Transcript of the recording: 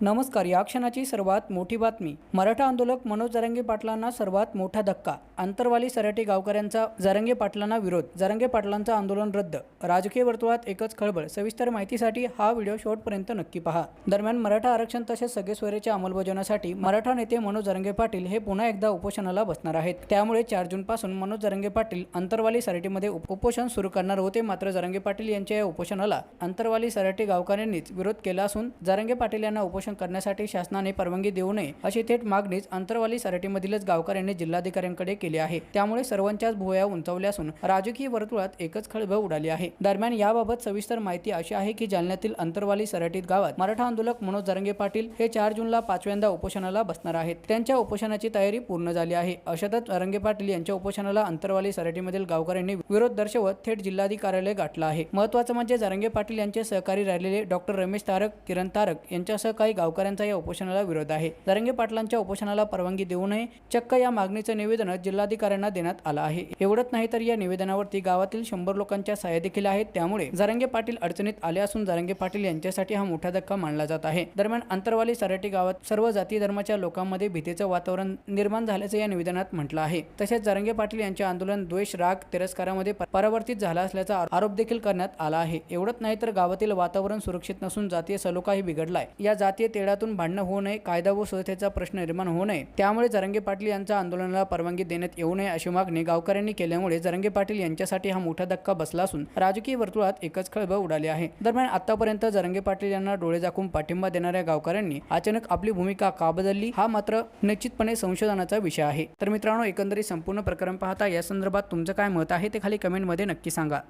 नमस्कार या क्षणाची सर्वात मोठी बातमी. मराठा आंदोलक मनोज जरंगे पाटलांना सर्वात मोठा धक्का. आंतरवाली सराठी गावकऱ्यांचा जरंगे पाटलांना विरोध. जरंगे पाटलांचं आंदोलन रद्द. राजकीय वर्तुळात एकच खळबळ. सविस्तर माहितीसाठी हा व्हिडिओ शेवटपर्यंत नक्की पहा. दरम्यान मराठा आरक्षण तसेच सगळे सोयरेच्या अंमलबजावण्यासाठी मराठा नेते मनोज जरंगे पाटील हे पुन्हा एकदा उपोषणाला बसणार आहेत. त्यामुळे चार जून पासून मनोज जरंगे पाटील अंतरवाली सराटीमध्ये उपोषण सुरू करणार होते. मात्र जरंगे पाटील यांच्या या उपोषणाला अंतरवाली सराठी गावकऱ्यांनीच विरोध केला असून जरंगे पाटील यांना उपोषण करण्यासाठी शासनाने परवानगी देऊ नये अशी थेट मागणीच अंतरवाली सराटीमधीलच गावकऱ्यांनी जिल्हाधिकाऱ्यांकडे केली आहे. त्यामुळे सर्वांच्याच भुवया उंचावल्या असून राजकीय वर्तुळात एकच खळबळ उडाली आहे. दरम्यान याबाबत सविस्तर माहिती अशी आहे की जालन्यातील अंतरवाली सराटीत गावात मराठा आंदोलक मनोज जरंगे पाटील हे चार जूनला पाचव्यांदा उपोषणाला बसणार आहेत. त्यांच्या उपोषणाची तयारी पूर्ण झाली आहे. अशातच जरंगे पाटील यांच्या उपोषणाला अंतरवाली सराटीमधील गावकऱ्यांनी विरोध दर्शवत थेट जिल्हाधिकार्यालय गाठलं आहे. महत्वाचं म्हणजे जरंगे पाटील यांचे सहकारी राहिलेले डॉक्टर रमेश तारक किरण तारक यांच्यासह काही गावकऱ्यांचा या उपोषणाला विरोध आहे. दरंगे पाटलांच्या उपोषणाला परवानगी देऊ नये चक्क या मागणीचं निवेदन जिल्हाधिकाऱ्यांना देण्यात आलं आहे. एवढंच नाही तर या निवेदनावरती गावातील शंभर लोकांच्या सह्या देखील आहेत. त्यामुळे जरंगे पाटील अडचणीत आले असून जरंगे पाटील यांच्यासाठी हा मोठा धक्का मानला जात आहे. दरम्यान अंतरवाली सराटी गावात सर्व जाती धर्माच्या लोकांमध्ये भीतीचं वातावरण निर्माण झाल्याचं या निवेदनात म्हटलं आहे. तसेच जरंगे पाटील यांचे आंदोलन द्वेष राग तिरस्कारामध्ये परावर्तित झाला असल्याचा आरोप देखील करण्यात आला आहे. एवढंच नाही तर गावातील वातावरण सुरक्षित नसून जातीय सलोखाही बिघडलाय. या जातीय तेढातून भांडणं होऊ नये कायदा व सुरक्षेचा प्रश्न निर्माण होऊ नये. त्यामुळे जरंगे पाटील यांच्या आंदोलनाला परवानगी देण्यात येऊ नये अशी मागणी गावकऱ्यांनी केल्यामुळे जरंगे पाटील यांच्यासाठी हा मोठा धक्का बसला असून राजकीय वर्तुळात एकच खळबळ उडाली आहे. दरम्यान आतापर्यंत जरंगे पाटील यांना डोळे झाकून पाठिंबा देणाऱ्या गावकऱ्यांनी अचानक आपली भूमिका का बदलली हा मात्र निश्चितपणे संशोधनाचा विषय आहे. तर मित्रांनो एकंदरीत संपूर्ण प्रकरण पाहता या संदर्भात तुमचं काय मत आहे ते खाली कमेंटमध्ये नक्की सांगा.